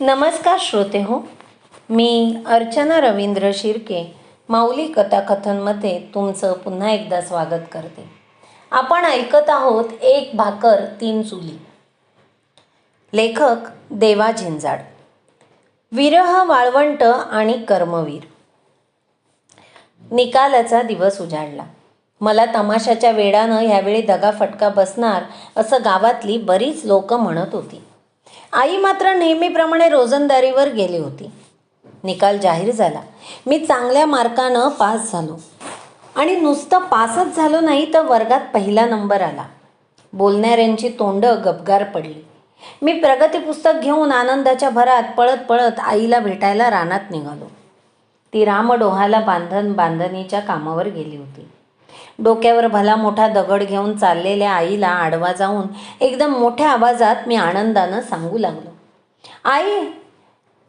नमस्कार श्रोते हो मी अर्चना रवींद्र शिर्के माऊली कथाकथनमध्ये तुमचं पुन्हा एकदा स्वागत करते. आपण ऐकत आहोत एक भाकर तीन चुली. लेखक देवा झिंजाड. विरह वाळवंट आणि कर्मवीर. निकालाचा दिवस उजाडला. मला तमाशाच्या वेळानं ह्यावेळी दगाफटका बसणार असं गावातली बरीच लोक म्हणत होती. आई मात्र नेहमीप्रमाणे रोजंदारीवर गेली होती. निकाल जाहीर झाला. मी चांगल्या मार्कानं पास झालो. आणि नुसतं पासच झालो नाही तर वर्गात पहिला नंबर आला. बोलणाऱ्यांची तोंडं गबगार पडली. मी प्रगती पुस्तक घेऊन आनंदाच्या भरात पळत पळत आईला भेटायला रानात निघालो. ती रामडोहाला बांधण बांधणीच्या कामावर गेली होती. डोक्यावर भला मोठा दगड घेऊन चाललेल्या आईला आडवा जाऊन एकदम मोठ्या आवाजात मी आनंदानं सांगू लागलो. आई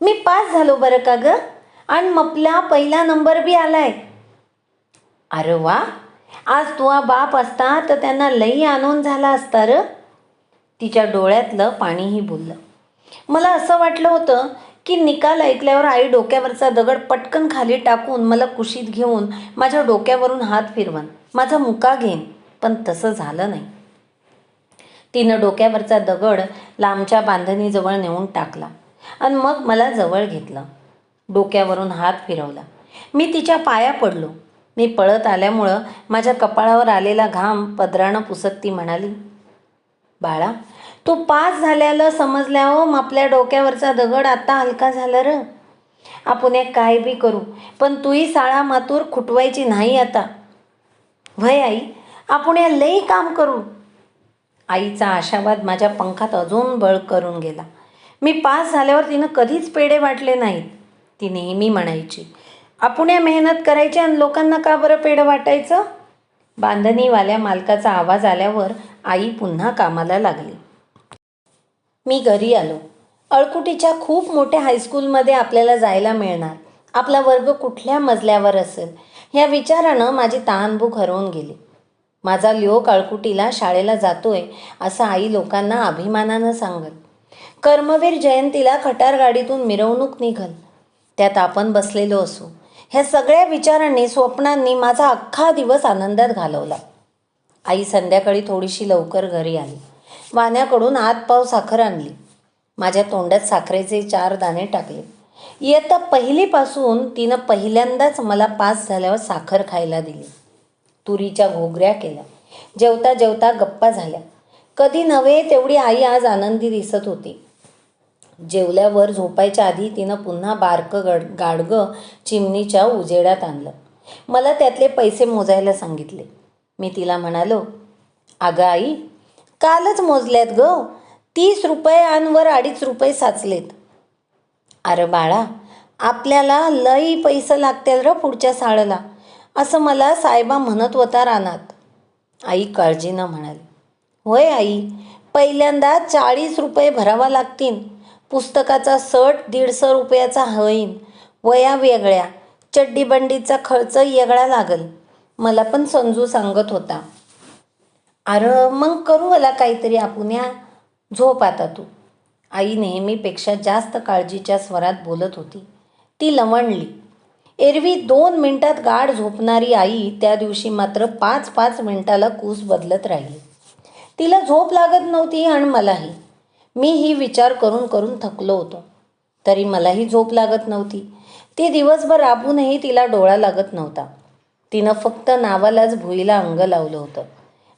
मी पास झालो बरं का ग? आणि मपला पहिला नंबर बी आलाय. अरे वा आज तुझा बाप असता तर त्यांना लई आनंद झाला असता र. तिच्या डोळ्यातलं पाणीही बोललं मला असं वाटलं होतं की निकाल ऐकल्यावर आई डोक्यावरचा दगड पटकन खाली टाकून मला कुशीत घेऊन माझ्या डोक्यावरून हात फिरवन माझा मुका घेईन पण तसं झालं नाही. तिनं डोक्यावरचा दगड लांबच्या बांधणीजवळ नेऊन टाकला आणि मग मला जवळ घेतलं. डोक्यावरून हात फिरवला. मी तिच्या पाया पडलो. मी पळत आल्यामुळं माझ्या कपाळावर आलेला घाम पदरानं पुसत ती म्हणाली बाळा तू पास झाल्याला समजल्यावर आपल्या डोक्यावरचा दगड आता हलका झाला र. आपण एक काय बी करू पण तूही साळा मातूर खुटवायची नाही आता. वय आई आपण या लई काम करू आईचा आशावाद माझ्या पंखात अजून बळ करून गेला. मी पास झाल्यावर तिनं कधीच पेढे वाटले नाहीत. ती नेहमी म्हणायची आपण या मेहनत करायची आणि लोकांना का बरं पेढं वाटायचं? बांधणीवाल्या मालकाचा आवाज आल्यावर आई पुन्हा कामाला लागली. मी घरी आलो. अळकुटीच्या खूप मोठ्या हायस्कूलमध्ये आपल्याला जायला मिळणार. आपला वर्ग कुठल्या मजल्यावर असेल? ह्या विचारानं माझी तहानभूक हरवून गेली. माझा लिओ काळकुटीला शाळेला जातोय असं आई लोकांना अभिमानानं सांगत. कर्मवीर जयंतीला खटार गाडीतून मिरवणूक निघल. त्यात आपण बसलेलो असू. ह्या सगळ्या विचारांनी स्वप्नांनी माझा अख्खा दिवस आनंदात घालवला. आई संध्याकाळी थोडीशी लवकर घरी आली. वाण्याकडून आत पाव साखर आणली. माझ्या तोंडात साखरेचे चार दाणे टाकले. इयत्ता पहिलीपासून तिनं पहिल्यांदाच मला पास झाल्यावर साखर खायला दिली. तुरीच्या घोगऱ्या केल्या. जेवता जेवता गप्पा झाल्या. कधी नव्हे तेवढी आई आज आनंदी दिसत होती. जेवल्यावर झोपायच्या आधी तिनं पुन्हा बारकं गड गाडगं चिमणीच्या उजेडात आणलं. मला त्यातले पैसे मोजायला सांगितले. मी तिला म्हणालो अगं आई कालच मोजल्यात ग. तीस रुपये आणवर अडीच रुपये साचलेत. अरे बाळा आपल्याला लई पैसे लागतील र पुढच्या साळला असं मला साहेबा म्हणत होता रानात. आई काळजीनं म्हणाली होय आई पहिल्यांदा चाळीस रुपये भरावा लागतील पुस्तकाचा सट दीडशे रुपयाचा होईन वया वेगळ्या चड्डीबंडीचा खर्च वेगळा लागल मला पण संजू सांगत होता. अरे मग करू मला काहीतरी आपुण्या झोप आता तू. आई नेहमीपेक्षा जास्त काळजीच्या स्वरात बोलत होती. ती लवणली एरवी दोन मिनिटात गाढ झोपणारी आई त्या दिवशी मात्र पाच पाच मिनिटाला कूस बदलत राहिली. तिला झोप लागत नव्हती आणि मलाही. मी ही विचार करून करून थकलो होतो. तरी मलाही झोप लागत नव्हती. ती दिवसभर राबूनही तिला डोळा लागत नव्हता. तिनं फक्त नावालाच भुईला अंग लावलं होतं.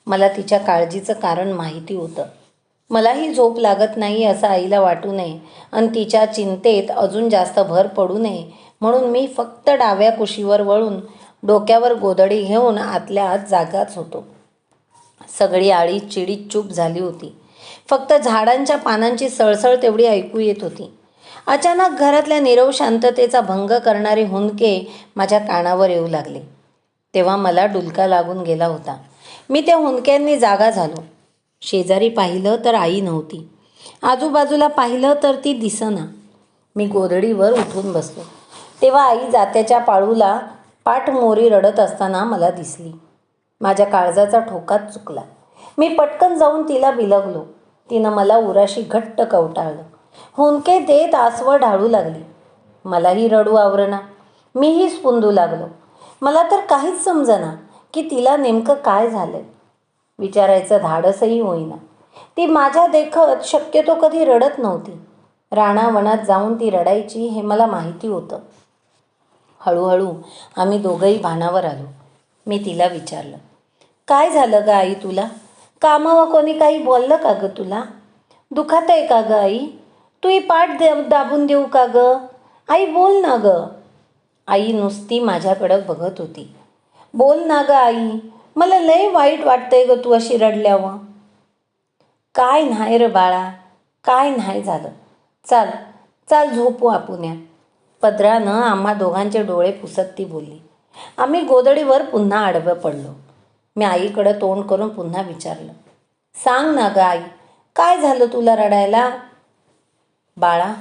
मला तिच्या काळजीचं कारण माहिती होतं. मलाही झोप लागत नाही असं आईला वाटू नये आणि तिच्या चिंतेत अजून जास्त भर पडू नये. म्हणून मी फक्त डाव्या कुशीवर वळून डोक्यावर गोदडी घेऊन आतल्या आत जागाच होतो. सगळी आळी चिडीत चूप झाली होती. फक्त झाडांच्या पानांची सळसळ तेवढी ऐकू येत होती. अचानक घरातल्या निरव शांततेचा भंग करणारे हुंदके माझ्या कानावर येऊ लागले. तेव्हा मला डुलका लागून गेला होता. मी त्या हुंदक्यांनी जागा झालो. शेजारी पाहिलं तर आई नव्हती. आजूबाजूला पाहिलं तर ती दिसना. मी गोधडीवर उठून बसलो. तेव्हा आई जात्याच्या पाळूला पाठ मोरी रडत असताना मला दिसली. माझ्या काळजाचा ठोकाच चुकला. मी पटकन जाऊन तिला बिलगलो. तिनं मला उराशी घट्ट कवटाळलं. हुंदके देत आसवं ढाळू लागली. मलाही रडू आवरणा मीही स्पुंदू लागलो. मला तर काहीच समजना की तिला नेमकं काय झालं विचारायचं धाडसही होईना. ती माझ्या देखत शक्यतो कधी रडत नव्हती. राणावनात जाऊन ती रडायची हे मला माहिती होतं. हळूहळू आम्ही दोघंही भानावर आलो. मी तिला विचारलं काय झालं गं आई तुला? कामावं कोणी काही बोललं का गं तुला? दुखात आहे का गं आई? तू ही पाठ दे दाबून देऊ का गं? आई बोल ना गं. आई नुसती माझ्याकडं बघत होती. बोल ना गं आई मला लय वाईट वाटतंय ग तू अशी रडल्यावं काय नाही रे बाळा काय नाही झालं. चाल चाल झोपू आपुन्या पदरानं आम्हा दोघांचे डोळे पुसत ती बोलली. आम्ही गोदडीवर पुन्हा आडवं पडलो. मी आईकडं तोंड करून पुन्हा विचारलं. सांग ना ग आई काय झालं तुला रडायला? बाळा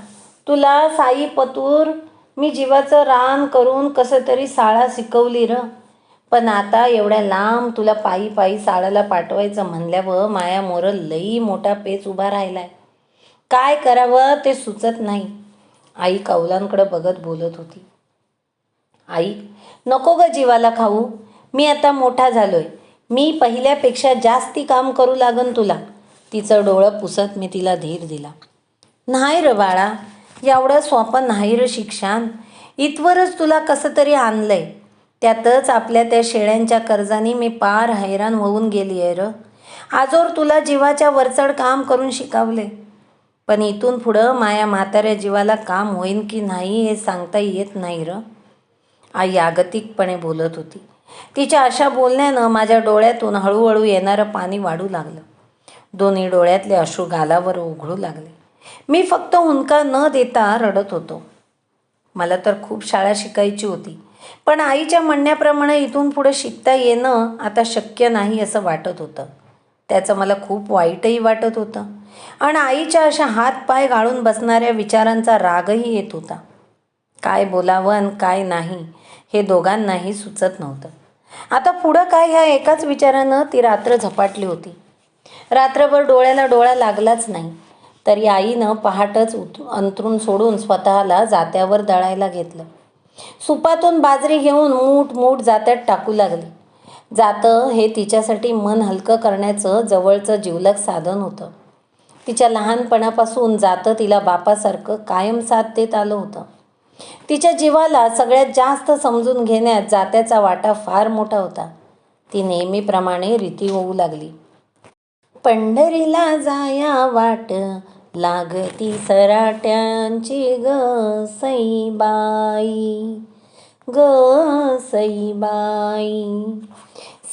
तुला साई पतूर मी जीवाचं रान करून कसं तरी साळा शिकवली र. पण आता एवढ्या लांब तुला पायी पायी साळाला पाठवायचं म्हणल्यावर माया मोर लई मोठा पेच उभा राहिलाय. काय करावं ते सुचत नाही. आई कौलांकडं बघत बोलत होती. आई नको ग जीवाला खाऊ. मी आता मोठा झालोय. मी पहिल्यापेक्षा जास्ती काम करू लागन तुला. तिचं डोळं पुसत मी तिला धीर दिला. नाही र बाळा एवढं सोपं नाही र शिक्षण. इथवरच तुला कसं तरी आणलंय. त्यातच आपल्या त्या शेळ्यांच्या कर्जाने मी पार हैराण होऊन गेली आहे र. आजोर तुला जीवाच्या वरचढ काम करून शिकावले. पण इथून पुढं माया म्हाताऱ्या जीवाला काम होईन की नाही हे सांगता येत नाही र. आई आगतिकपणे बोलत होती. तिच्या अशा बोलण्यानं माझ्या डोळ्यातून हळूहळू येणारं पाणी वाढू लागलं. दोन्ही डोळ्यातले अश्रू गालावर उघडू लागले. मी फक्त हुंका न देता रडत होतो. मला तर खूप शाळा शिकायची होती. पण आईच्या म्हणण्याप्रमाणे इथून पुढे शिकता येणं आता शक्य नाही असं वाटत होतं. त्याचं मला खूप वाईटही वाटत होतं. आणि आईच्या अशा हात पाय गाळून बसणाऱ्या विचारांचा रागही येत होता. काय बोलावं आणि काय नाही हे दोघांनाही सुचत नव्हतं. आता पुढं काय ह्या एकाच विचारानं ती रात्र झपाटली होती. रात्रभर डोळ्याला डोळा लागलाच नाही. तरी आईनं पहाटच उत अंतरून सोडून स्वतःला जात्यावर दळायला घेतलं. सुपातून बाजरी घेऊन मूठ मूठ जात्यात टाकू लागली. जातं हे तिच्यासाठी मन हलकं करण्याचं जवळचं जिवलग साधन होतं. तिच्या लहानपणापासून जातं तिला बापासारखं कायम साथ देत आलं होतं. तिच्या जीवाला सगळ्यात जास्त समजून घेण्यात जात्याचा वाटा फार मोठा होता. ती नेहमीप्रमाणे रीती होऊ लागली. पंढरीला जाया वाट लागती सराट्यांची ग सईबाई ग सईबाई.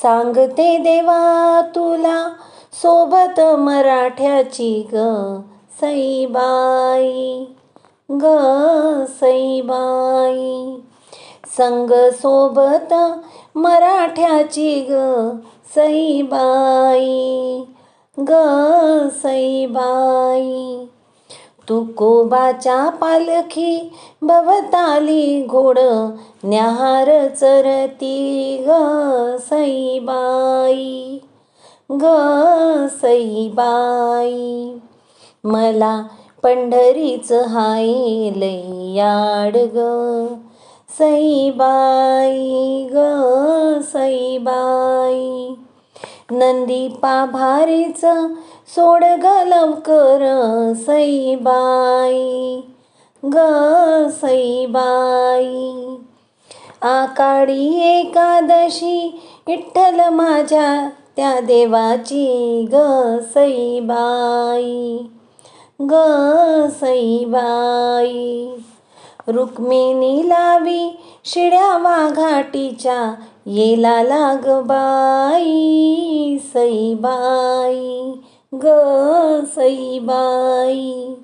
सांगते देवा तुला सोबत मराठ्याची ग सईबाई ग सईबाई. संग सोबत मराठ्याची ग सईबाई. ग सईबाई तुकोबाच्या पालखी भवताली घोड न्याहार चरती ग सईबाई ग सईबाई मला पंढरीच हाय लैयाड ग. सईबाई ग सईबाई नंदी पाभारीचं सोड ग लवकर सईबाई. ग सईबाई. आकाडी एकादशी विठ्ठल माझ्या त्या देवाची. ग सईबाई. ग सईबाई. रुक्मिणी लावी शिड्या वाघाटीच्या येला लाग बाई सईबाई ग सईबाई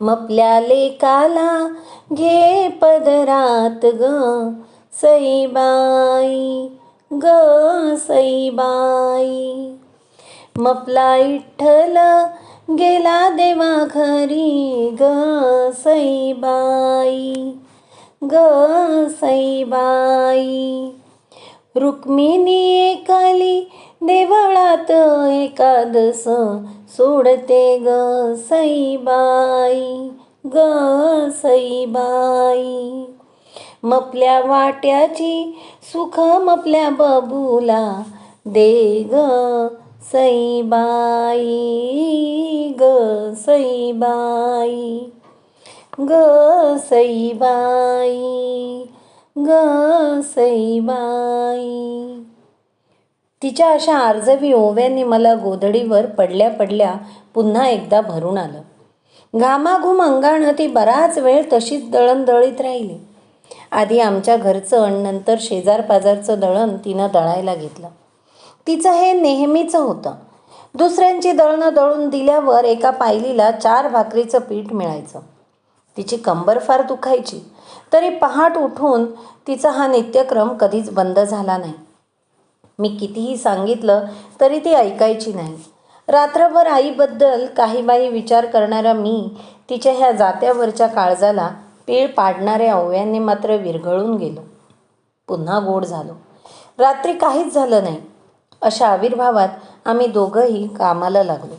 मपल्या लेकाला घे पदरात ग सईबाई ग सईबाई मपला इठ्ठल गेला देवा घरी ग सईबाई ग सईबाई. रुक्मिणी एकाली देवळात एकादस सोडते ग सईबाई ग सईबाई. मपल्या वाट्याची सुख मपल्या बबूला दे ग सईबाई ग सईबाई. ग सईबाई ग सईबाई तिच्या अशा आर्जवी ओव्यांनी मला गोधडीवर पडल्या पडल्या पुन्हा एकदा भरून आलं. घामाघूम अंगानं ती बराच वेळ तशीच दळण दळीत राहिली. आधी आमच्या घरचं आणि नंतर शेजारपाजारचं दळण तिनं दळायला घेतलं. तिचं हे नेहमीचं होतं. दुसऱ्यांची दळणं दळून दिल्यावर एका पायलीला चार भाकरीचं पीठ मिळायचं. तिची कंबर फार दुखायची. तरी पहाट उठून तिचा हा नित्यक्रम कधीच बंद झाला नाही. मी कितीही सांगितलं तरी ती ऐकायची नाही. रात्रभर आईबद्दल काही बाई विचार करणारा मी तिच्या ह्या जात्यावरच्या काळजाला पीळ पाडणाऱ्या ओव्यांनी मात्र विरघळून गेलो. पुन्हा गोड झालो. रात्री काहीच झालं नाही. अशा आविर्भावात आम्ही दोघंही कामाला लागलो.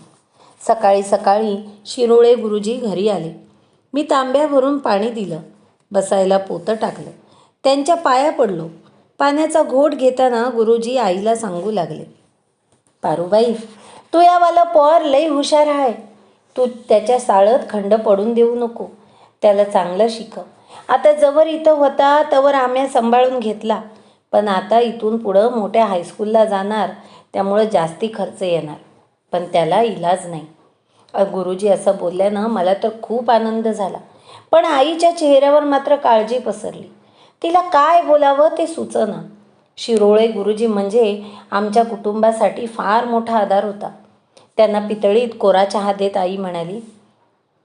सकाळी सकाळी शिरोळे गुरुजी घरी आले. मी तांब्याभरून पाणी दिलं. बसायला पोतं टाकलं. त्यांच्या पाया पडलो. पाण्याचा घोट घेताना गुरुजी आईला सांगू लागले पारूबाई तू यावाला पोर लई हुशार आहे. तू त्याच्या साळत खंड पडून देऊ नको. त्याला चांगलं शिकव. आता जवळ इथं होता तवर आम्या सांभाळून घेतला. पण आता इथून पुढं मोठ्या हायस्कूलला जाणार. त्यामुळं जास्ती खर्च येणार. पण त्याला इलाज नाही. गुरुजी असं बोलल्यानं मला तर खूप आनंद झाला. पण आईच्या चेहऱ्यावर मात्र काळजी पसरली. तिला काय बोलावं ते सुचना. शिरोळे गुरुजी म्हणजे आमच्या कुटुंबासाठी फार मोठा आधार होता. त्यांना पितळीत कोरा चहा देत आई म्हणाली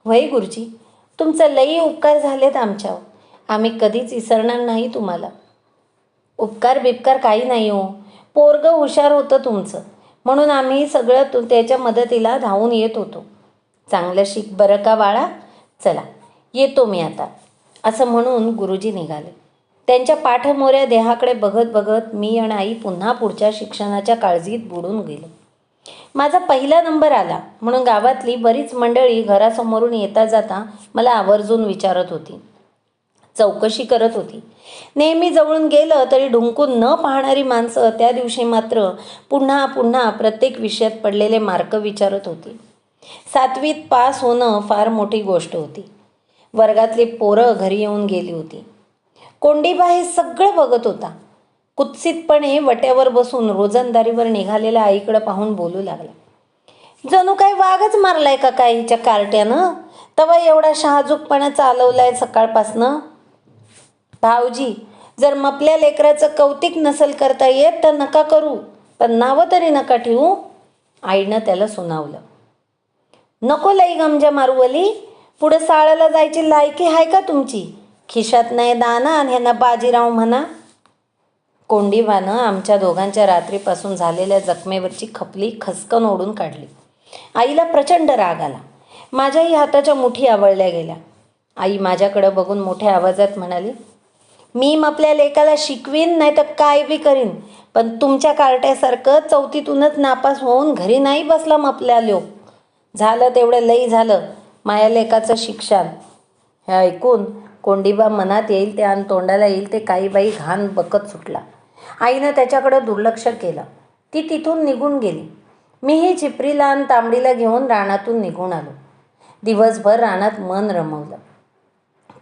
वय गुरुजी तुमचं लई उपकार झालेत आमच्यावर. आम्ही कधीच विसरणार नाही तुम्हाला. उपकार बिपकार काही नाही हो. पोरगं हुशार होतं तुमचं. म्हणून आम्ही सगळं तु त्याच्या मदतीला धावून येत होतो. चांगलं शिक बरं का बाळा? चला येतो मी आता. असं म्हणून गुरुजी निघाले. त्यांच्या पाठमोऱ्या देहाकडे बघत बघत मी आणि आई पुन्हा पुढच्या शिक्षणाच्या काळजीत बुडून गेलो. माझा पहिला नंबर आला. म्हणून गावातली बरीच मंडळी घरासमोरून येता जाता मला आवर्जून विचारत होती. चौकशी करत होती. नेहमी जवळून गेलं तरी ढुंकून न पाहणारी माणसं त्या दिवशी मात्र पुन्हा पुन्हा प्रत्येक विषयात पडलेले मार्क विचारत होती. सातवीत पास होणं फार मोठी गोष्ट होती. वर्गातली पोरं घरी येऊन गेली होती. कोंडीबा हे सगळं बघत होता. कुत्सितपणे वट्यावर बसून रोजंदारीवर निघालेल्या आईकडं पाहून बोलू लागला. जणू काही वाघच मारलाय का काय हिच्या कार्ट्यानं? तवा एवढा शहाजूकपणा चालवलाय सकाळपासनं? भाऊजी जर मपल्या लेकराचं कौतिक नसल करता येत तर नका करू. पण नावं तरी नका ठेवू. आईनं त्याला सुनावलं. नको लई गमजा मारुवली पुढं साळाला जायची लायकी आहे का तुमची? खिशात नाही दाना आणि ह्यांना बाजीराव म्हणा. कोंडीबानं आमच्या दोघांच्या रात्रीपासून झालेल्या जखमेवरची खपली खसकन ओढून काढली. आईला प्रचंड राग आला. माझ्याही हाताच्या मुठी आवळल्या गेल्या. आई माझ्याकडं बघून मोठ्या आवाजात म्हणाली मी आपल्या लेकाला शिकवीन नाही तर काय बी करीन. पण तुमच्या कार्ट्यासारखं चौथीतूनच नापास होऊन घरी नाही बसला आपल्या लोक. झालं तेवढं लई झालं. मायालेखाचं शिक्षण. हे ऐकून कोंडीबा मनात येईल ते आणि तोंडाला येईल ते काही बाई घाण बकत सुटला. आईनं त्याच्याकडं दुर्लक्ष केलं. ती तिथून निघून गेली. मीही चिपरीला आणि तांबडीला घेऊन रानातून निघून आलो. दिवसभर रानात मन रमवलं.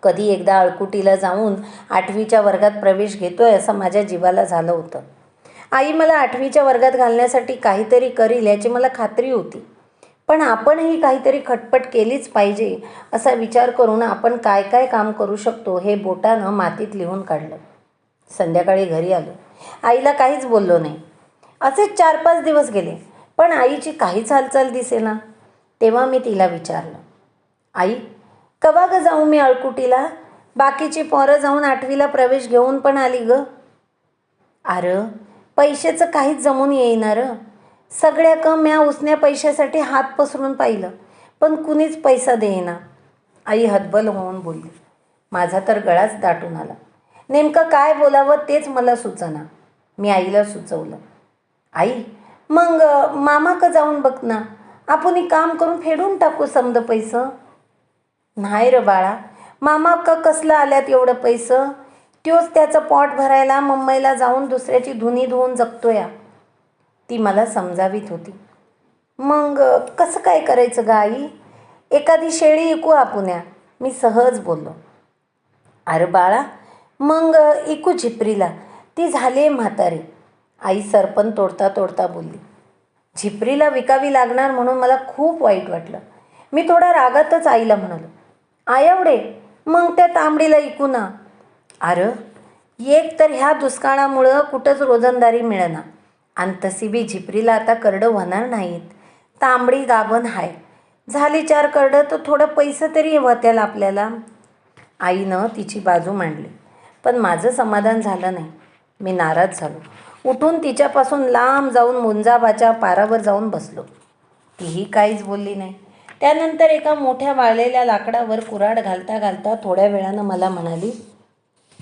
कधी एकदा अळकुटीला जाऊन आठवीच्या वर्गात प्रवेश घेतोय असं माझ्या जीवाला झालं होतं. आई मला आठवीच्या वर्गात घालण्यासाठी काहीतरी करील याची मला खात्री होती. पण आपणही काहीतरी खटपट केलीच पाहिजे असा विचार करून आपण काय काय काम करू शकतो हे बोटानं मातीत लिहून काढलं. संध्याकाळी घरी आलो. आईला काहीच बोललो नाही. असेच चार पाच दिवस गेले पण आईची काहीच हालचाल दिसेना. तेव्हा मी तिला विचारलं आई कवा ग जाऊ मी अळकुटीला बाकीची पोरं जाऊन आठवीला प्रवेश घेऊन पण आली ग. अरे पैशाचं काहीच जमून येईना रं. कम म्या उसण्या पैशासाठी हात पसरून पाहिलं पण कुणीच पैसा देईना. आई हतबल होऊन बोलली माझा तर गळाच दाटून आला. नेमकं काय बोलावं तेच मला सुचना. मी आईला सुचवलं आई मग मामाक जाऊन बघ ना. आपण काम करून फेडून टाकू समद पैसं. नाही र बाळा मामा का कसलं आल्यात एवढं पैसं? त्योच त्याचं पॉट भरायला मुंबईला जाऊन दुसऱ्याची धुनी धुवून जगतोया. ती मला समजावीत होती. मग कसं काय करायचं गाई आई? एखादी शेळी ऐकू आपुन्या मी सहज बोललो. अरे बाळा मग ऐकू झिपरीला. ती झाली आहे म्हातारी. आई सरपण तोडता तोडता बोलली. झिपरीला विकावी लागणार म्हणून मला खूप वाईट वाटलं. मी थोडा रागातच आईला म्हणालो. आयावडे मग त्या तांबडीला ऐकू ना. अरे एक तर ह्या दुष्काळामुळं कुठंच रोजंदारी मिळेना. आणि तशी बी झिपरीला आता करडं होणार नाहीत. तांबडी गाभण हाय. झाली चार करडं तर थोडं पैसे तरी होत्याल आपल्याला. आईनं तिची बाजू मांडली. पण माझं समाधान झालं नाही. मी नाराज झालो. उठून तिच्यापासून लांब जाऊन मुंजाबाच्या पारावर जाऊन बसलो. तीही काहीच बोलली नाही. त्यानंतर एका मोठ्या वाळलेल्या लाकडावर कुऱ्हाड घालता घालता थोड्या वेळानं मला म्हणाली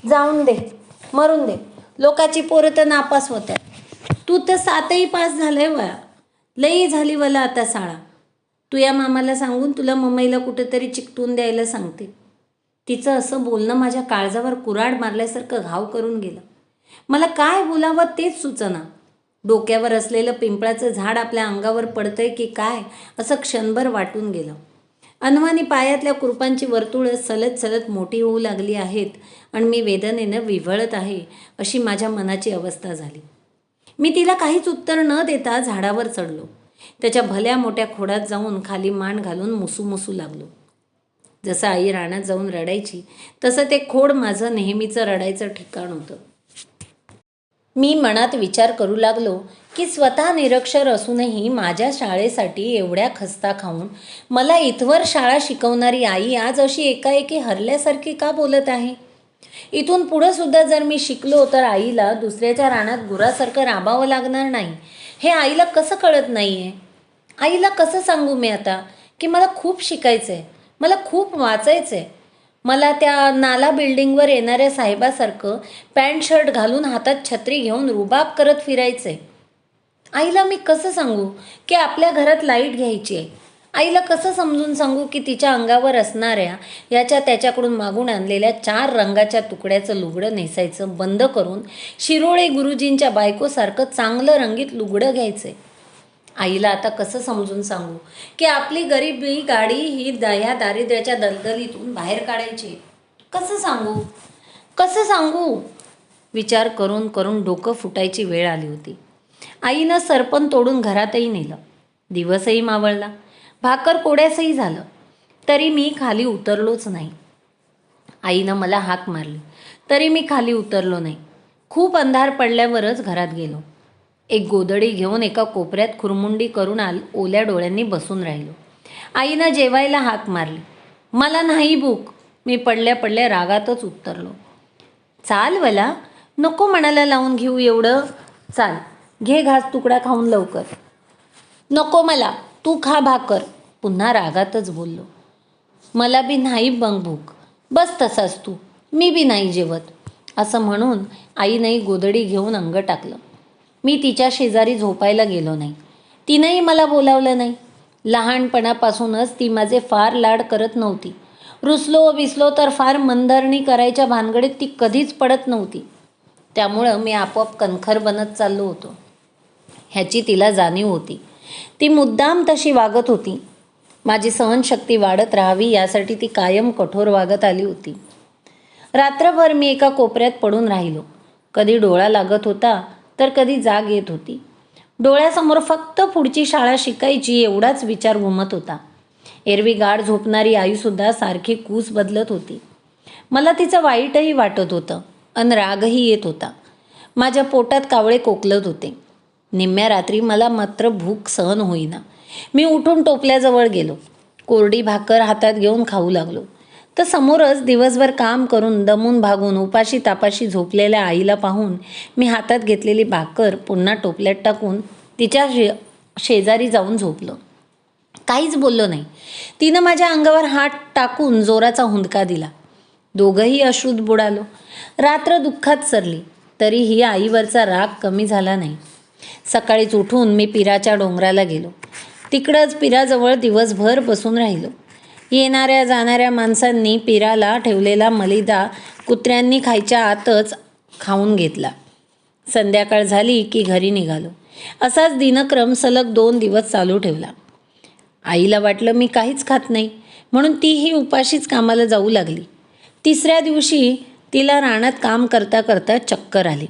जाऊन दे मरून दे. लोकाची पोरं तर नापास होत्या तू तर सातही पास झालंय वया लई झाली वला आता साळा तू या मामाला सांगून तुला मम्मीला कुठेतरी चिकटून द्यायला सांगते. तिचं असं बोलणं माझ्या काळजावर कुऱ्हाड मारल्यासारखं घाव करून गेलं. मला काय बोलावं तेच सुचना. डोक्यावर असलेलं पिंपळाचं झाड आपल्या अंगावर पडतंय की काय असं क्षणभर वाटून गेलं. अनवानी पायातल्या कुरपांची वर्तुळं सलत सलत मोठी होऊ लागली आहेत आणि मी वेदनेनं विव्हळत आहे अशी माझ्या मनाची अवस्था झाली. मी तिला काहीच उत्तर न देता झाडावर चढलो. त्याच्या भल्या मोठ्या खोडात जाऊन खाली मान घालून मुसू मुसू लागलो. जसं आई रानात जाऊन रडायची तसं ते खोड माझं नेहमीचं रडायचं ठिकाण होतं. मी मनात विचार करू लागलो की स्वतः निरक्षर असूनही माझ्या शाळेसाठी एवढ्या खस्ता खाऊन मला इथवर शाळा शिकवणारी आई आज अशी एकाएकी हरल्यासारखी का बोलत आहे? इथून पुढं सुद्धा जर मी शिकलो तर आईला दुसऱ्याच्या रानात गुरासारखं राबावं लागणार नाही. हे आईला कसं कळत नाही आहे आईला कसं सांगू मी आता की मला खूप शिकायचं आहे मला खूप वाचायचं आहे मला त्या नाला बिल्डिंगवर येणाऱ्या साहेबासारखं पॅन्ट शर्ट घालून हातात छत्री घेऊन रुबाब करत फिरायचं आहे आईला मी कसं सांगू की आपल्या घरात लाइट घ्यायची आहे आईला कसं समजून सांगू की तिच्या अंगावर असणाऱ्या याच्या त्याच्याकडून मागून आणलेल्या चार रंगाच्या तुकड्याचं लुगडं नेसायचं बंद करून शिरोळे गुरुजींच्या बायकोसारखं चांगलं रंगीत लुगडं घ्यायचं. आईला आता कसं समजून सांगू की आपली गरिबी गाडी ही दया दारिद्र्याच्या दलदलीतून बाहेर काढायची कसं सांगू? कसं सांगू? विचार करून करून डोकं फुटायची वेळ आली होती. आईनं सरपण तोडून घरातही नेलं. दिवसही मावळला. भाकर कोड्यासही झालं. तरी मी खाली उतरलोच नाही. आईनं मला हाक मारली. तरी मी खाली उतरलो नाही. खूप अंधार पडल्यावरच घरात गेलो. एक गोदडी घेऊन एका कोपऱ्यात खुरमुंडी करून आल ओल्या डोळ्यांनी बसून राहिलो. आईनं जेवायला हाक मारली. मला नाही भूक. मी पडल्या पडल्या रागातच उत्तरलो. चाल वला नको मनाला लावून घेऊ एवढं. चाल घे घास तुकडा खाऊन लवकर. नको मला. तू खा भाकर. पुन्हा रागातच बोललो. मला बी नाही बंग भूक. बस तसाच तू. मी बी नाही जेवत. असं म्हणून आईनंही गोदडी घेऊन अंग टाकलं. मी तिच्या शेजारी झोपायला गेलो नाही. तिनंही मला बोलावलं नाही. लहानपणापासूनच ती माझे फार लाड करत नव्हती. रुसलो बिसलो तर फार मंदारणी करायच्या भानगडीत ती कधीच पडत नव्हती. त्यामुळं मी आपोआप कणखर बनत चाललो होतो. ह्याची तिला जाणीव होती. ती मुद्दाम तशी वागत होती. माझी सहनशक्ती वाढत राहावी यासाठी ती कायम कठोर वागत आली होती. रात्रभर मी एका कोपऱ्यात पडून राहिलो. कधी डोळा लागत होता तर कधी जाग येत होती. डोळ्यासमोर फक्त पुढची शाळा शिकायची एवढाच विचार घुमत होता. एरवी गाढ झोपणारी आईसुद्धा सारखी कूस बदलत होती. मला तिचं वाईटही वाटत होतं अन रागही येत होता. माझ्या पोटात कावळे कोकलत होते. निम्म्या रात्री मला मात्र भूक सहन होईना. मी उठून टोपल्याजवळ गेलो. कोरडी भाकर हातात घेऊन खाऊ लागलो. तर समोरच दिवसभर काम करून दमून भागून उपाशी तापाशी झोपलेल्या आईला पाहून मी हातात घेतलेली भाकर पुन्हा टोपल्यात टाकून तिच्या शे शेजारी जाऊन झोपलो. काहीच बोललो नाही. तिनं माझ्या अंगावर हात टाकून जोराचा हुंदका दिला. दोघंही अश्रूत बुडालो. रात्र दुःखात सरली. तरीही आईवरचा राग कमी झाला नाही. सकाळीच उठून मी पिराच्या डोंगराला गेलो. तिकडंच पिराजवळ दिवसभर बसून राहिलो. येणाऱ्या जाणाऱ्या माणसांनी पिराला ठेवलेला मलिदा कुत्र्यांनी खायच्या आतच खाऊन घेतला. संध्याकाळ झाली की घरी निघालो. असाच दिनक्रम सलग दोन दिवस चालू ठेवला. आईला वाटलं मी काहीच खात नाही म्हणून तीही उपाशीच कामाला जाऊ लागली. तिसऱ्या दिवशी तिला रानात काम करता करता चक्कर आली.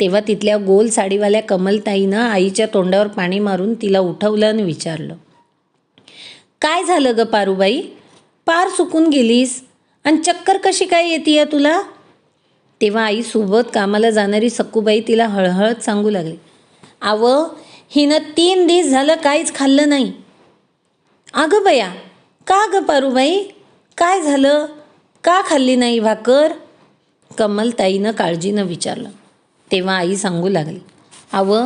तेव्हा तिथल्या गोल साडीवाल्या कमलताईनं आईच्या तोंडावर पाणी मारून तिला उठवलं आणि विचारलं काय झालं ग पारूबाई? पार सुकून गेलीस? आणि चक्कर कशी काय येते तुला? तेव्हा आई सोबत कामाला जाणारी सक्कूबाई तिला हळहळत सांगू लागली आव हिनं तीन दिवस झालं काहीच खाल्लं नाही. अगं बया का ग पारूबाई? काय झालं? का खाल्ली नाही भाकर? कमलताईनं काळजीनं विचारलं तेव्हा आई सांगू लागली अव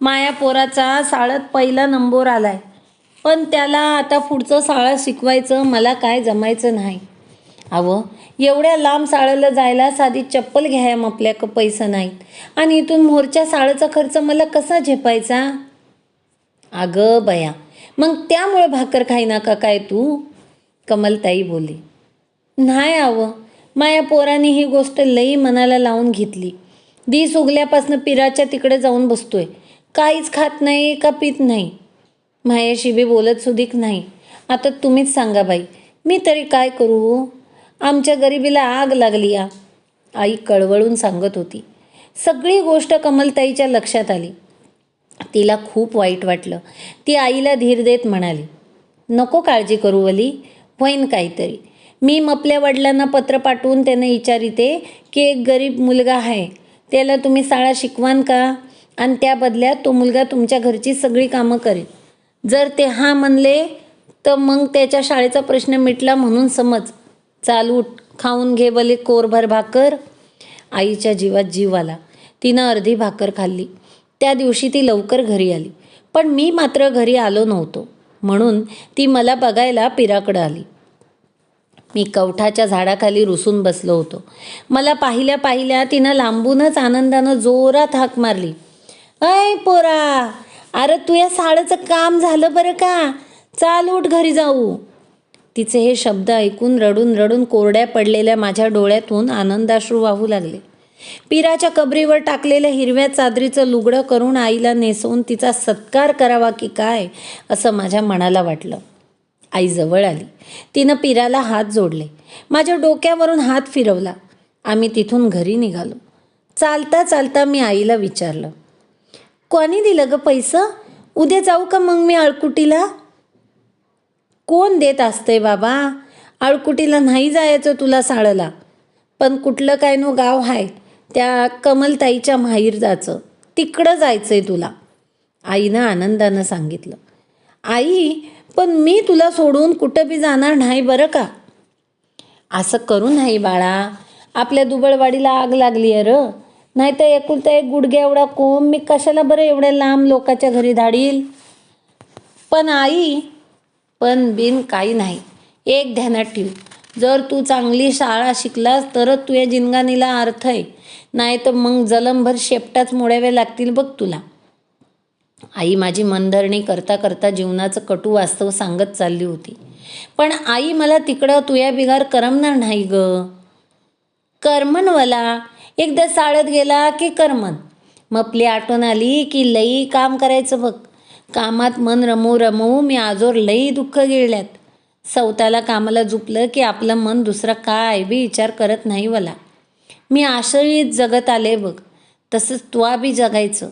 माया पोराचा साळत पहिला नंबर आलाय पण त्याला आता पुढचं साळं शिकवायचं मला काय जमायचं नाही. अव एवढ्या लांब शाळेला जायला साधी चप्पल घ्याय आपल्याक पैसे नाहीत. आणि इथून मोरच्या शाळेचा खर्च मला कसा झेपायचा? अगं बया मग त्यामुळे भाकर खाईना नाका काय तू? कमलताई बोली. नाही आवं माया पोराने ही गोष्ट लई मनाला लावून घेतली. दिस उगल्यापासनं पिराच्या तिकडे जाऊन बसतोय. काहीच खात नाही का पित नाही? मायाशी बी बोलत सुधीक नाही. आता तुम्हीच सांगा बाई मी तरी काय करू? आमच्या गरिबीला आग लागली या. आई कळवळून सांगत होती. सगळी गोष्ट कमलताईच्या लक्षात आली. तिला खूप वाईट वाटलं. ती आईला धीर देत म्हणाली नको काळजी करू वली होईन काहीतरी. मी आपल्या वडिलांना पत्र पाठवून त्यांना विचारिते की एक गरीब मुलगा आहे. त्याला तुम्ही शाळा शिकवान का? आणि त्या बदल्यात तो मुलगा तुमच्या घरची सगळी कामं करेल. जर ते हां म्हणले तर मग त्याच्या शाळेचा प्रश्न मिटला म्हणून समज. चाल उठ खाऊन घे बले कोरभर भाकर. आईच्या जीवात जीव आला. तिनं अर्धी भाकर खाल्ली. त्या दिवशी ती लवकर घरी आली. पण मी मात्र घरी आलो नव्हतो. म्हणून ती मला बघायला पिराकडं आली. मी कवठाच्या झाडाखाली रुसून बसलो होतो. मला पाहिल्या पाहिल्या तिनं लांबूनच आनंदानं जोरात हाक मारली. अय पोरा अरे तू या साडचं काम झालं बरं का? चाल उठ घरी जाऊ. तिचे हे शब्द ऐकून रडून रडून कोरड्या पडलेल्या माझ्या डोळ्यातून आनंदाश्रू वाहू लागले. पिराच्या कबरीवर टाकलेल्या हिरव्या चादरीचं लुगडं करून आईला नेसवून तिचा सत्कार करावा की काय असं माझ्या मनाला वाटलं. आई जवळ आली. तिनं पिराला हात जोडले. माझ्या डोक्यावरून हात फिरवला. आम्ही तिथून घरी निघालो. चालता चालता मी आईला विचारलं कोणी दिलं ग पैसं? उद्या जाऊ का मग मी अळकुटीला कोण देत असतंय बाबा? अळकुटीला नाही जायचं तुला साळला. पण कुठलं काय नो गाव आहे त्या कमलताईच्या माहीर जायचं तिकडं जायचं आहे तुला. आईनं आनंदानं सांगितलं आई पण मी तुला सोडून कुठं बी जाणार नाही बरं का? असं करू नाही बाळा. आपल्या दुबळवाडीला आग लागली आहे र. नाही तर एकुलता एक गुडघ्या एवढा कोंब मी कशाला बरं एवढ्या लांब लोकाच्या घरी धाडील? पण आई पण बिन काही नाही. एक ध्यानात ठेव. जर तू चांगली शाळा शिकलास तरच तुझ्या जिनगानीला अर्थ आहे. नाही तर मग जलमभर शेपटाच मोडावे लागतील बघ तुला. आई माझी मनधरणी करता करता जीवनाचं कटू वास्तव सांगत चालली होती. पण आई मला तिकडं तुया बिगार करमणार नाही ग. कर्मनवाला एकदा साळत गेला की करमन. मपली आठवण आली की लई काम करायचं बघ. कामात मन रमवू रमवू मी आजोर लई दुःख गिळल्यात सवताला कामाला झुपलं की आपलं मन दुसरा काय बी विचार करत नाही मला. मी आशयीत जगत आले बघ. तसंच त्वा बी जगायचं.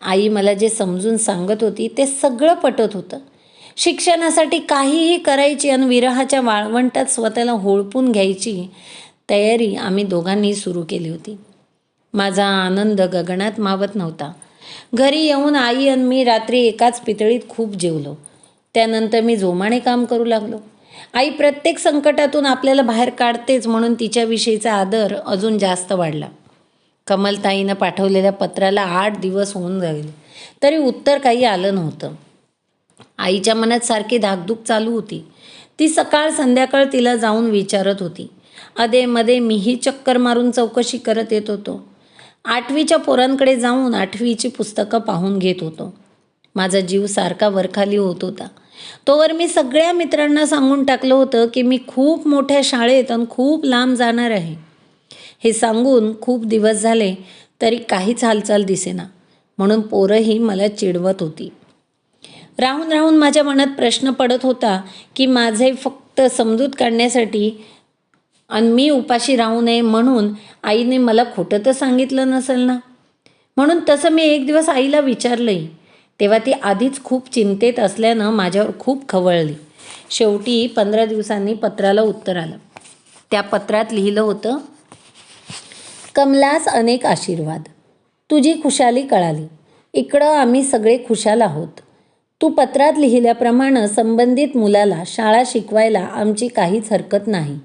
आई मला जे समजून सांगत होती ते सगळं पटत होतं. शिक्षणासाठी काहीही करायची आणि विरहाच्या वाळवंटात स्वतःला होळपून घ्यायची तयारी आम्ही दोघांनी सुरू केली होती. माझा आनंद गगनात मावत नव्हता. घरी येऊन आई आणि मी रात्री एकाच पितळीत खूप जेवलो. त्यानंतर मी जोमाने काम करू लागलो. आई प्रत्येक संकटातून आपल्याला बाहेर काढतेच म्हणून तिच्याविषयीचा आदर अजून जास्त वाढला. कमलताईनं पाठवलेल्या पत्राला आठ दिवस होऊन गेले तरी उत्तर काही आलं नव्हतं. आईच्या मनात सारखी धाकधूक चालू होती. ती सकाळ संध्याकाळ तिला जाऊन विचारत होती. अधेमध्ये मीही चक्कर मारून चौकशी करत येत होतो. आठवीच्या पोरांकडे जाऊन आठवीची पुस्तकं पाहून घेत होतो. माझा जीव सारखा वरखाली होत होता. तोवर मी सगळ्या मित्रांना सांगून टाकलं होतं की मी खूप मोठ्या शाळेत आणि खूप लांब जाणार आहे. हे सांगून खूप दिवस झाले तरी काहीच हालचाल दिसेना. म्हणून पोरंही मला चिडवत होती. राहून राहून माझ्या मनात प्रश्न पडत होता की माझे फक्त समजूत काढण्यासाठी आणि मी उपाशी राहू नये म्हणून आईने मला खोटं तर सांगितलं नसेल ना? म्हणून तसं मी एक दिवस आईला विचारलंही तेव्हा ती आधीच खूप चिंतेत असल्यानं माझ्यावर खूप खवळली. शेवटी पंधरा दिवसांनी पत्राला उत्तर आलं. त्या पत्रात लिहिलं होतं कमलास अनेक आशीर्वाद. तुझी खुशाली कळाली. इकडं आम्ही सगळे खुशाल आहोत. तू पत्रात लिहिल्याप्रमाणे संबंधित मुलाला शाळा शिकवायला आमची काहीच हरकत नाही.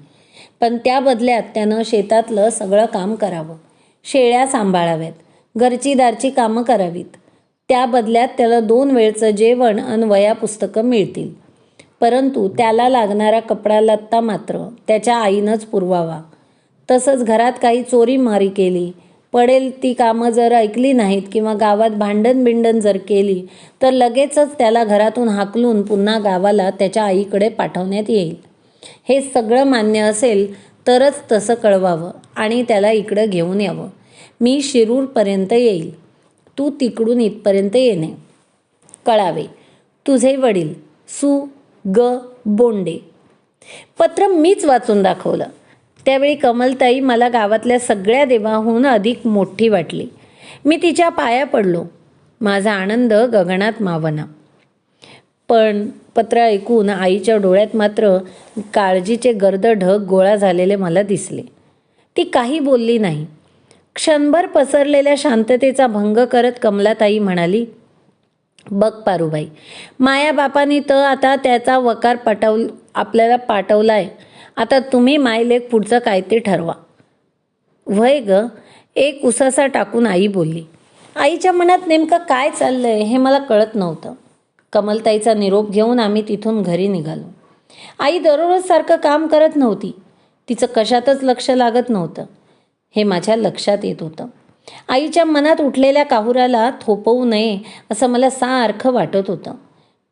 पण त्या बदल्यात त्यानं शेतातलं सगळं काम करावं. शेळ्या सांभाळाव्यात. घरचीदारची कामं करावीत. त्या बदल्यात त्याला दोन वेळचं जेवण आणि वया पुस्तकं मिळतील. परंतु त्याला लागणारा कपडा लत्ता मात्र त्याच्या आईनंच पुरवावा. तसंच घरात काही चोरी मारी केली. पडेल ती कामं जर ऐकली नाहीत किंवा गावात भांडण बिंडण जर केली तर लगेचच त्याला घरातून हाकलून पुन्हा गावाला त्याच्या आईकडे पाठवण्यात येईल. हे सगळं मान्य असेल तरच तसं कळवावं आणि त्याला इकडं घेऊन यावं. मी शिरूरपर्यंत येईल. तू तिकडून इथपर्यंत येणे. कळावे. तुझे वडील सु. ग. बोंडे. पत्र मीच वाचून दाखवलं. त्यावेळी कमलताई मला गावातल्या सगळ्या देवाहून अधिक मोठी वाटली. मी तिच्या पाया पडलो. माझा आनंद गगनात मावना. पण पत्र ऐकून आईच्या डोळ्यात मात्र काळजीचे गर्द ढग गोळा झालेले मला दिसले. ती काही बोलली नाही. क्षणभर पसरलेल्या शांततेचा भंग करत कमलाताई म्हणाली बघ पारूबाई मायाबापानी तर आता त्याचा वकार पटव आपल्याला पाठवला आहे आता तुम्ही मायलेक पुढचं काय ते ठरवा. वय ग? एक उसासा टाकून आई बोलली आईच्या मनात नेमकं काय चाललं आहे हे मला कळत नव्हतं. कमलताईचा निरोप घेऊन आम्ही तिथून घरी निघालो. आई दररोज सारखं काम करत नव्हती. तिचं कशातच लक्ष लागत नव्हतं. हे माझ्या लक्षात येत होतं. आईच्या मनात उठलेल्या काहुराला थोपवू नये असं मला सारखं वाटत होतं.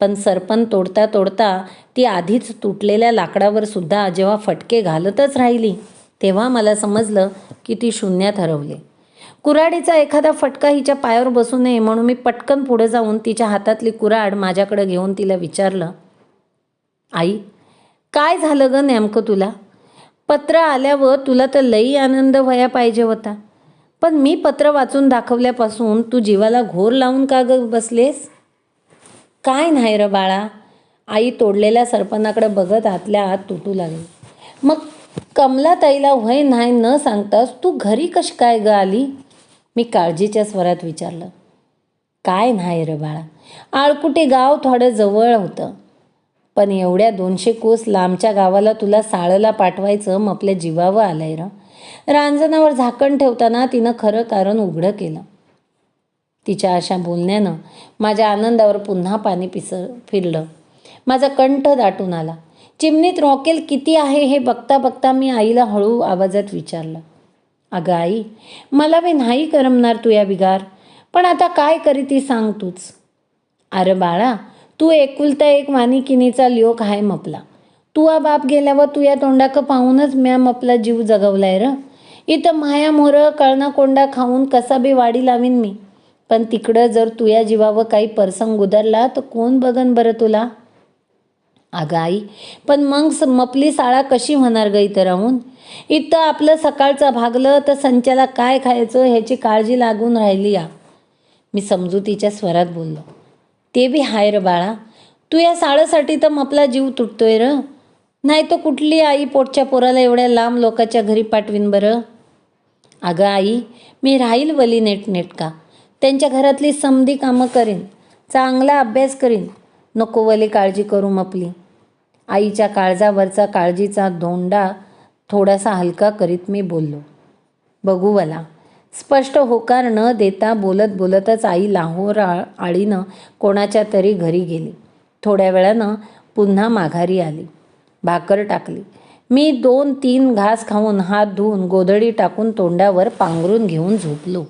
पण सरपण तोडता तोडता ती आधीच तुटलेल्या लाकडावर सुद्धा जेव्हा फटके घालतच राहिली तेव्हा मला समजलं की ती शून्यात हरवली. कुऱ्हाडीचा एखादा फटका हिच्या पायावर बसू नये म्हणून मी पटकन पुढे जाऊन तिच्या हातातली कुऱ्हाड माझ्याकडे घेऊन तिला विचारलं आई काय झालं ग नेमकं तुला? पत्र आल्यावर तुला तर लई आनंद व्हाया पाहिजे होता. पण मी पत्र वाचून दाखवल्यापासून तू जीवाला घोर लावून का ग बसलेस? काय नाही र बाळा. आई तोडलेल्या सरपणाकडे बघत आतल्या आत तुटू लागली. मग कमलाताईला वय नाही न सांगतास तू घरी कशी काय ग आली? मी काळजीच्या स्वरात विचारलं. काय नाही रे बाळा. आळकुटे गाव थोडं जवळ होतं. पण एवढ्या दोनशे कोस लांबच्या गावाला तुला साळला पाठवायचं मग आपल्या जीवावं आलंय र. रांजणावर झाकण ठेवताना तिनं खरं कारण उघडं केलं. तिच्या अशा बोलण्यानं माझ्या आनंदावर पुन्हा पाणी पिस फिरलं. माझा कंठ दाटून आला. चिमणीत रॉकेल किती आहे हे बघता बघता मी आईला हळू आवाजात विचारलं. अगं आई मला बी नाही करमणार तू या बिगार पण आता काय करी ती सांग तूच. अरे बाळा तू एकुलता एक मानिकिनीचा लिओक आहे मपला. तू आ बाप गेल्यावर तू या तोंडाकं पाहूनच म्या मपला जीव जगवलाय र. इथं माया मोर कळणा कोंडा खाऊन कसा बी वाडी लावीन मी. पण तिकडं जर तुया जीवावर काही प्रसंग उदरला तर कोण बघन बरं तुला? अगं आई पण मग स- मपली शाळा कशी होणार ग इथं राहून? इथं आपलं सकाळचं भागलं तर संचाला काय खायचं ह्याची काळजी लागून राहिली या. मी समजुतीच्या स्वरात बोललो. ते बी हाय र बाळा तू या साळासाठी तर मपला जीव तुटतोय र. नाही तर कुठली आई पोटच्या पोराला एवढ्या लांब लोकाच्या घरी पाठवीन बरं? अगं आई मी राहील वली नेटनेटका. त्यांच्या घरातली समधी कामं करीन. चांगला अभ्यास करीन. नको वले काळजी करू मपली आईच्या काळजावरचा काळजीचा धोंडा थोडासा हलका करीत मी बोललो. बघूवला स्पष्ट होकार न देता बोलत बोलतच आई लाहोर आळीनं कोणाच्या तरी घरी गेली. थोड्या वेळानं पुन्हा माघारी आली. भाकर टाकली. मी दोन तीन घास खाऊन हात धुवून गोधडी टाकून तोंडावर पांघरून घेऊन झोपलो.